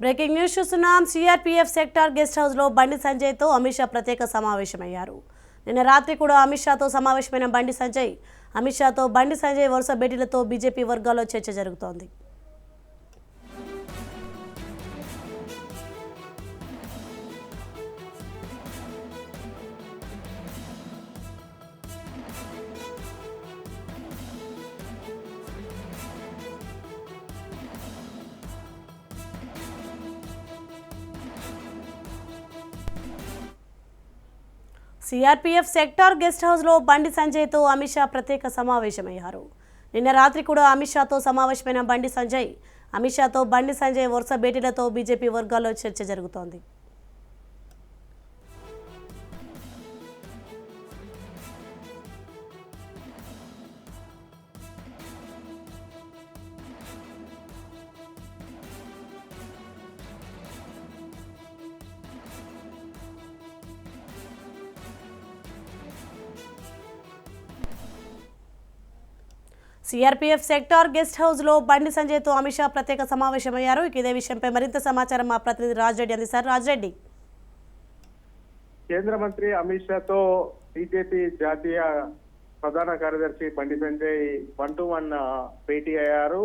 Breaking news చూస్తున్నాం. CRPF sector guest హౌస్లో బండి సంజయ్తో అమిత్ షా ప్రత్యేక సమావేశమయ్యారు. నిన్న రాత్రి కూడా అమిత్ షాతో సమావేశమైన బండి సంజయ్ అమిత్ షాతో బండి సంజయ్ వరుస భేటీలతో బీజేపీ వర్గాల్లో చర్చ జరుగుతోంది. సిఆర్పీఎఫ్ సెక్టార్ గెస్ట్ హౌస్లో బండి సంజయ్తో అమిత్ షా ప్రత్యేక సమావేశమయ్యారు. నిన్న రాత్రి కూడా అమిత్ షాతో సమావేశమైన బండి సంజయ్ అమిత్ షాతో బండి సంజయ్ వరుస భేటీలతో బీజేపీ వర్గాల్లో చర్చ జరుగుతోంది. సిఆర్పీఎఫ్ సెక్టార్ గెస్ట్ హౌస్లో బండి సంజయ్తో అమిత్ షా ప్రత్యేక సమావేశమయ్యారు. ఇక ఇదే విషయంపై మరింత సమాచారం మా ప్రతినిధి రాజరెడ్డి అందిస్తారు. రాజరెడ్డి కేంద్ర మంత్రి అమిత్ షాతో బీజేపీ జాతీయ ప్రధాన కార్యదర్శి Bandi Sanjay one to one భేటీ అయ్యారు.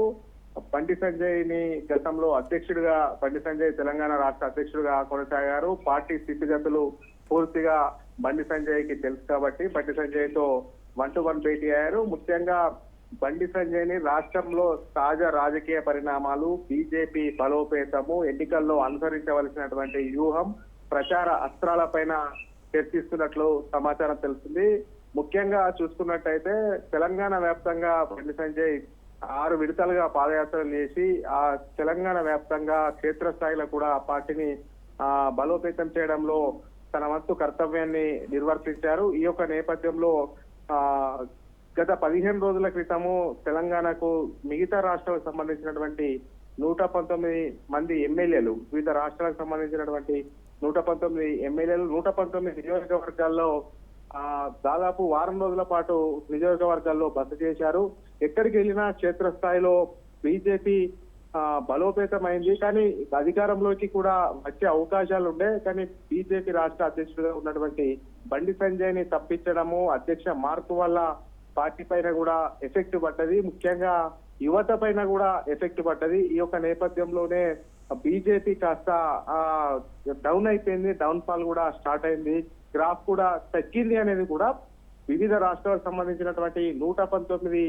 బండి సంజయ్ని గతంలో అధ్యక్షుడిగా బండి సంజయ్ తెలంగాణ రాష్ట్ర అధ్యక్షుడిగా కొనసాగారు. పార్టీ స్థితిగతులు పూర్తిగా బండి సంజయ్కి తెలుసు కాబట్టి బండి సంజయ్తో వన్ టు వన్ భేటీ అయ్యారు. ముఖ్యంగా బండి సంజయ్ని రాష్ట్రంలో తాజా రాజకీయ పరిణామాలు బీజేపీ బలోపేతము ఎన్నికల్లో అనుసరించవలసినటువంటి వ్యూహం ప్రచార అస్త్రాలపైన చర్చిస్తున్నట్లు సమాచారం తెలుస్తుంది. ముఖ్యంగా చూసుకున్నట్టయితే తెలంగాణ వ్యాప్తంగా బండి సంజయ్ ఆరు విడతలుగా పాదయాత్రలు చేసి ఆ తెలంగాణ వ్యాప్తంగా క్షేత్రస్థాయిలో కూడా ఆ పార్టీని ఆ బలోపేతం చేయడంలో తన వంతు కర్తవ్యాన్ని నిర్వర్తించారు. ఈ యొక్క నేపథ్యంలో ఆ గత పదిహేను రోజుల క్రితము తెలంగాణకు మిగతా రాష్ట్రాలకు సంబంధించినటువంటి నూట పంతొమ్మిది మంది ఎమ్మెల్యేలు వివిధ రాష్ట్రాలకు సంబంధించినటువంటి నూట పంతొమ్మిది ఎమ్మెల్యేలు నూట పంతొమ్మిది నియోజకవర్గాల్లో ఆ దాదాపు వారం రోజుల పాటు నియోజకవర్గాల్లో బస చేశారు. ఎక్కడికి వెళ్ళినా క్షేత్రస్థాయిలో బీజేపీ బలోపేతమైంది. కానీ అధికారంలోకి కూడా వచ్చే అవకాశాలు ఉండే కానీ బీజేపీ రాష్ట్ర అధ్యక్షుడిగా ఉన్నటువంటి బండి సంజయ్ని తప్పించడము అధ్యక్ష మార్పు వల్ల పార్టీ పైన కూడా ఎఫెక్ట్ పడ్డది. ముఖ్యంగా యువత పైన కూడా ఎఫెక్ట్ పడ్డది. ఈ యొక్క నేపథ్యంలోనే బీజేపీ కాస్త డౌన్ అయిపోయింది. డౌన్ ఫాల్ కూడా స్టార్ట్ అయింది. గ్రాఫ్ కూడా తగ్గింది అనేది కూడా వివిధ రాష్ట్రాలకు సంబంధించినటువంటి నూట పంతొమ్మిది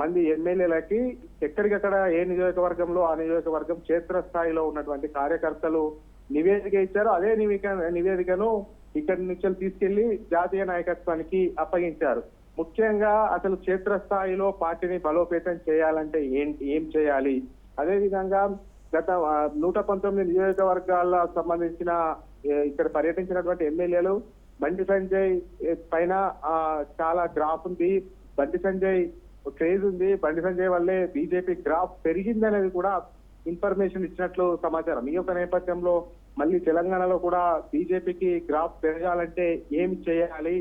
మంది ఎమ్మెల్యేలకి ఎక్కడికక్కడ ఏ నియోజకవర్గంలో ఆ నియోజకవర్గం క్షేత్రస్థాయిలో ఉన్నటువంటి కార్యకర్తలు నివేదిక ఇచ్చారు. అదే నివేదిక నివేదికను ఇక్కడి నుంచి తీసుకెళ్ళి జాతీయ నాయకత్వానికి అప్పగించారు. ముఖ్యంగా అసలు క్షేత్రస్థాయిలో పార్టీని బలోపేతం చేయాలంటే ఏం ఏం చేయాలి? అదేవిధంగా గత నూట పంతొమ్మిది నియోజకవర్గాల సంబంధించిన ఇక్కడ పర్యటించినటువంటి ఎమ్మెల్యేలు బండి సంజయ్ పైన చాలా గ్రాఫ్ ఉంది. బండి సంజయ్ క్రేజ్ ఉంది. బండి సంజయ్ వల్లే బీజేపీ గ్రాఫ్ పెరిగిందనేది కూడా ఇన్ఫర్మేషన్ ఇచ్చినట్లు సమాచారం. ఈ యొక్క నేపథ్యంలో మళ్ళీ తెలంగాణలో కూడా బీజేపీకి గ్రాఫ్ పెరగాలంటే ఏమి చేయాలి?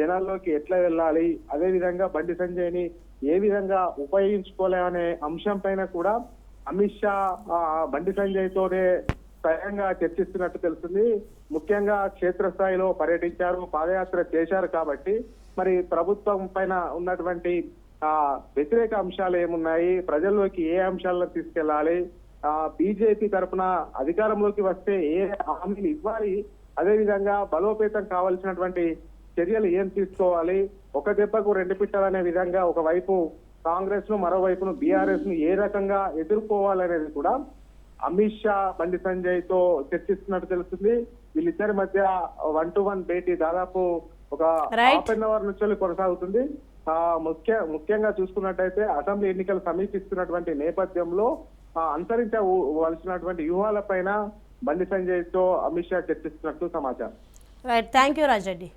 జనాల్లోకి ఎట్లా వెళ్ళాలి అదే విధంగా బండి సంజయ్ని ఏ విధంగా ఉపయోగించుకోలేమనే అంశం పైన కూడా అమిత్ షా బండి సంజయ్ తోనే స్వయంగా చర్చిస్తున్నట్టు తెలుస్తుంది. ముఖ్యంగా క్షేత్రస్థాయిలో పర్యటించారు పాదయాత్ర చేశారు కాబట్టి మరి ప్రభుత్వం పైన ఉన్నటువంటి ఆ వ్యతిరేక అంశాలు ఏమున్నాయి ప్రజల్లోకి ఏ అంశాలను తీసుకెళ్ళాలి ఆ బీజేపీ తరపున అధికారంలోకి వస్తే ఏ హామీలు ఇవ్వాలి అదేవిధంగా బలోపేతం కావాల్సినటువంటి చర్యలు ఏం తీసుకోవాలి? ఒక దెబ్బకు రెండు పిట్టలనే విధంగా ఒకవైపు కాంగ్రెస్ను మరోవైపును బీఆర్ఎస్ను ఏ రకంగా ఎదుర్కోవాలనేది కూడా అమిత్ షా బండి సంజయ్తో చర్చిస్తున్నట్టు తెలుస్తుంది. వీళ్ళిద్దరి మధ్య వన్ టు వన్ భేటీ దాదాపు ఒక. హాఫ్ అన్ అవర్ నుంచి కొనసాగుతుంది. ఆ ముఖ్య ముఖ్యంగా చూసుకున్నట్టయితే అసెంబ్లీ ఎన్నికలు సమీపిస్తున్నటువంటి నేపథ్యంలో ఆ, అనుసరించవలసినటువంటి వ్యూహాలపైన బండి సంజయ్తో అమిత్ షా చర్చిస్తున్నట్టు సమాచారం. Right thank you Raja Reddy.